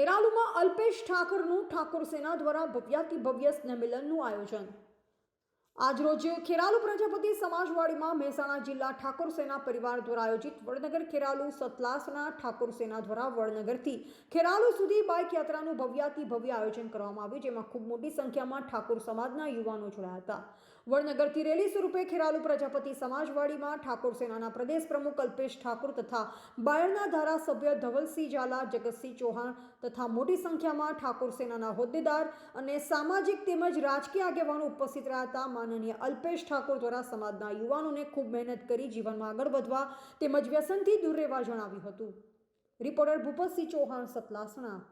ખેરાલુમાં અલ્પેશ ઠાકરનું ઠાકોર સેના દ્વારા ભવ્યાતિ ભવ્ય સ્નેહમિલનનું આયોજન. આજરોજ ખેરાલુ પ્રજાપતિ સમાજવાડીમાં મહેસાણા જિલ્લા ઠાકોર સેના પરિવાર દ્વારા આયોજિત વડનગર ખેરાલુ સતલાસના ઠાકોર સેના દ્વારા વડનગરથી ખેરાલુ સુધી બાઇક યાત્રાનું ભવ્યાતિ ભવ્ય આયોજન કરવામાં આવ્યું, જેમાં ખૂબ મોટી સંખ્યામાં ઠાકોર સમાજના યુવાનો જોડાયા હતા. વડનગરથી રેલી સ્વરૂપે ખેરાલુ પ્રજાપતિ સમાજવાડીમાં ઠાકોર સેનાના પ્રદેશ પ્રમુખ અલ્પેશ ઠાકોર તથા બાયડના ધારાસભ્ય ધવલસિંહ ઝાલા, જગતસિંહ ચૌહાણ તથા મોટી સંખ્યામાં ઠાકોર સેનાના હોદ્દેદાર અને સામાજિક તેમજ રાજકીય આગેવાનો ઉપસ્થિત રહ્યા હતા. માનનીય અલ્પેશ ઠાકોર દ્વારા સમાજના યુવાનોને ખૂબ મહેનત કરી જીવનમાં આગળ વધવા તેમજ વ્યસનથી દૂર રહેવા જણાવ્યું હતું. રિપોર્ટર ભૂપતસિંહ ચૌહાણ સતલાસણા.